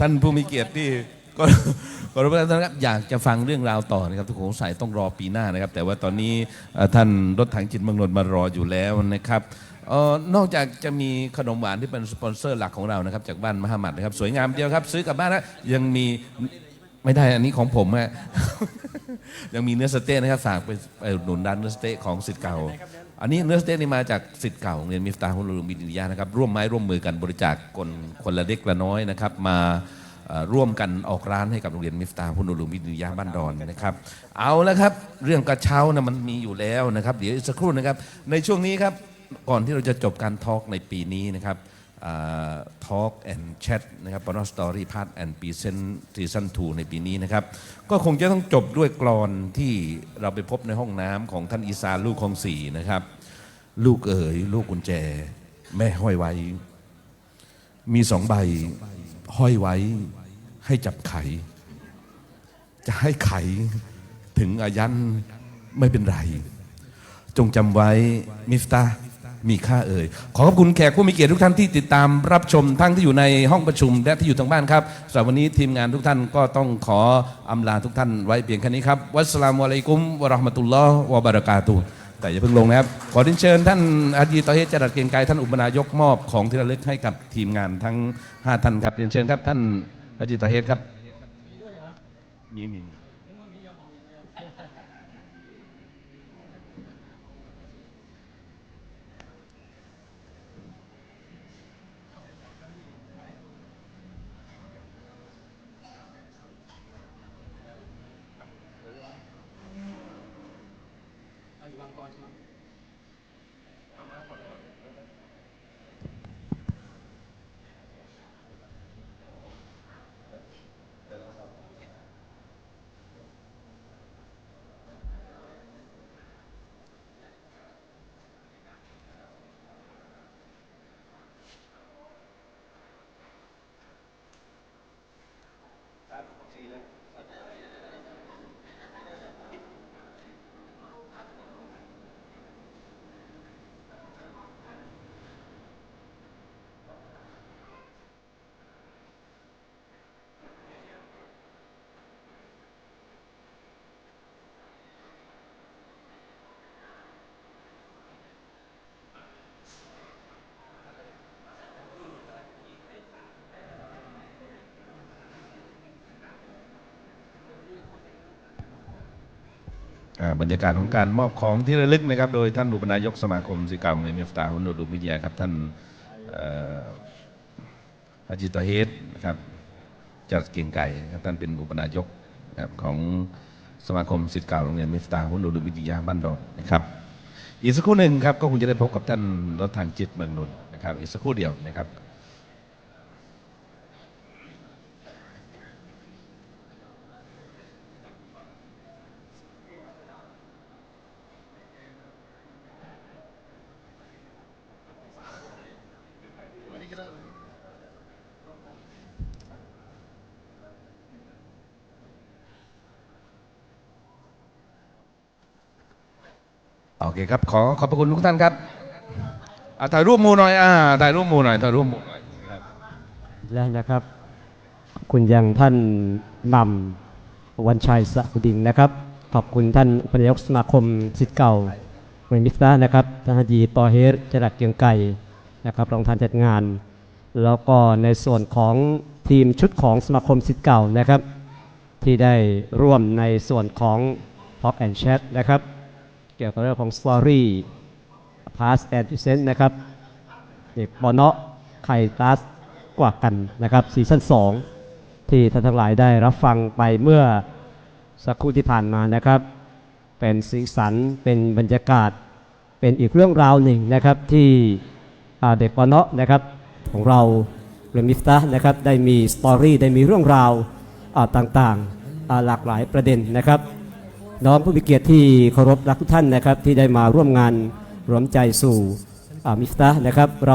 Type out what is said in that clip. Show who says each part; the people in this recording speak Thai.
Speaker 1: ท่านผู้มีเกียรติที่ก็ก็รู้ว่าท่านครับอยากจะฟังเรื่องราวต่อนะครับทุกคนสงสัยต้องรอปีหน้านะครับ แต่ว่าตอนนี้ท่านรถถังจิตเมืองนนท์มารออยู่แล้วนะครับออนอกจากจะมีขนมหวานที่เป็นสปอนเซอร์หลักของเรานะครับ จากบ้านมหามัดนะครับ สวยงามเดียวครับ ซื้อกลับบ้านแล้วยังมีไม่ได้อันนี้ของผมฮะยังมีเนื้อสเต๊ะนะครับฝากไปไปอุดหนุนร้านเนื้อสเต๊ะของสิทธิ์เก่า อันนี้เนื้อสเต็กนี่มาจากสิทธิ์เก่าโรงเรียนมิฟตาฮุนลูมิดิยานะครับร่วมไม้ร่วมมือกันบริจาคคนคนละเล็กละน้อยนะครับ มาร่วมกันออกร้านให้กับโรงเรียนมิฟตาฮุนลูมิดิยาบ้านดอนนะครับ เอาแล้วครับ เรื่องกระเช้านะมันมีอยู่แล้วนะครับ เดี๋ยวสักครู่นะครับ ในช่วงนี้ครับก่อนที่เราจะจบการทอล์กในปีนี้นะครับ ทอล์กแอนด์แชทนะครับปนสตอรี่พาร์ทแอนด์ปีเซนซีซั่น2ในปีนี้นะครับ ก็คงจะต้องจบด้วยกรอนที่เราไปพบในห้องน้ำของท่านอีสานลูกของสี่นะครับ ลูกเอ๋ย ลูกกุญแจ แม่ห้อยไว้ มีสองใบ ห้อยไว้ ให้จับไข จะให้ไขถึงอายันไม่เป็นไร จงจำไว้มิฟตา มีค่าเอ่ย ขอขอบคุณแขกผู้มีเกียรติทุกท่านที่ติดตามรับชมทั้งที่อยู่ในห้องประชุมและที่อยู่ทางบ้านครับสำหรับวันนี้ทีมงานทุกท่านก็ต้องขออำลาทุกท่านไว้เพียงแค่นี้ครับ วัสสลามุอะลัยกุมวะราะห์มะตุลลอฮ์วะบะเราะกาตุฮ์แต่อย่าเพิ่งลงนะครับ ขอเรียนเชิญท่านอาจีตอเฮจรัสเกียงไกรท่านอุปนายกมอบของที่ระลึกให้กับทีมงานทั้งห้าท่านครับเรียนเชิญครับท่านอาจีตอเฮดครับมีมี อ่า บรรยากาศของการมอบของที่ระลึกนะครับ โดยท่านอุปนายกสมาคมสิกรรมในมิฟตาฮุนดูมิเดียครับ ท่านอาจิตเฮดนะครับจัดเกียงไก่ครับท่านเป็นอุปนายกนะครับของสมาคมสิทธิ์เก่าโรงเรียนมิฟตาฮุนดูมิเดียบ้านดอนนะครับ อีกสักครู่หนึ่งครับก็คงจะได้พบกับท่านรถทางจิตเมืองนนท์นะครับ อีกสักครู่เดียวนะครับ โอเคครับขอขอบพระคุณทุกท่านครับอะถ่ายรูปมูหน่อยอ่าถ่ายรูปมูหน่อยถ่ายรูปมูหน่อยครับ
Speaker 2: และนะครับ คุณยังท่านนำวันชัยสะอุดินนะครับ ขอบคุณท่านอุปนายกสมาคมสิทธิ์เก่าเมืองมิสตานะครับท่านฮาจีปอเฮรจรัสเกียงไก่นะครับรองท่านจัดงาน แล้วก็ในส่วนของทีมชุดของสมาคมสิทธิ์เก่านะครับ ที่ได้ร่วมในส่วนของ Talk and Chat นะครับ เกี่ยวกับเรื่องของ Story Past and Present นะครับเด็กบอเนาะไข่ตัสกว่ากันนะครับซีซั่น2 ที่ท่านทั้งหลายได้รับฟังไปเมื่อสักครู่ที่ผ่านมานะครับ เป็นสีสันเป็นบรรยากาศ เป็นอีกเรื่องราวหนึ่งนะครับที่เด็กบอเนาะนะครับของเราเรมิสตานะครับได้มีสตอรี่ได้มีเรื่องราวอ่าต่างๆหลากหลายประเด็นนะครับ น้องผู้มีเกียรติที่เคารพรักทุกท่านนะครับที่ได้มาร่วมงานรวมใจสู่มิสตานะครับเรา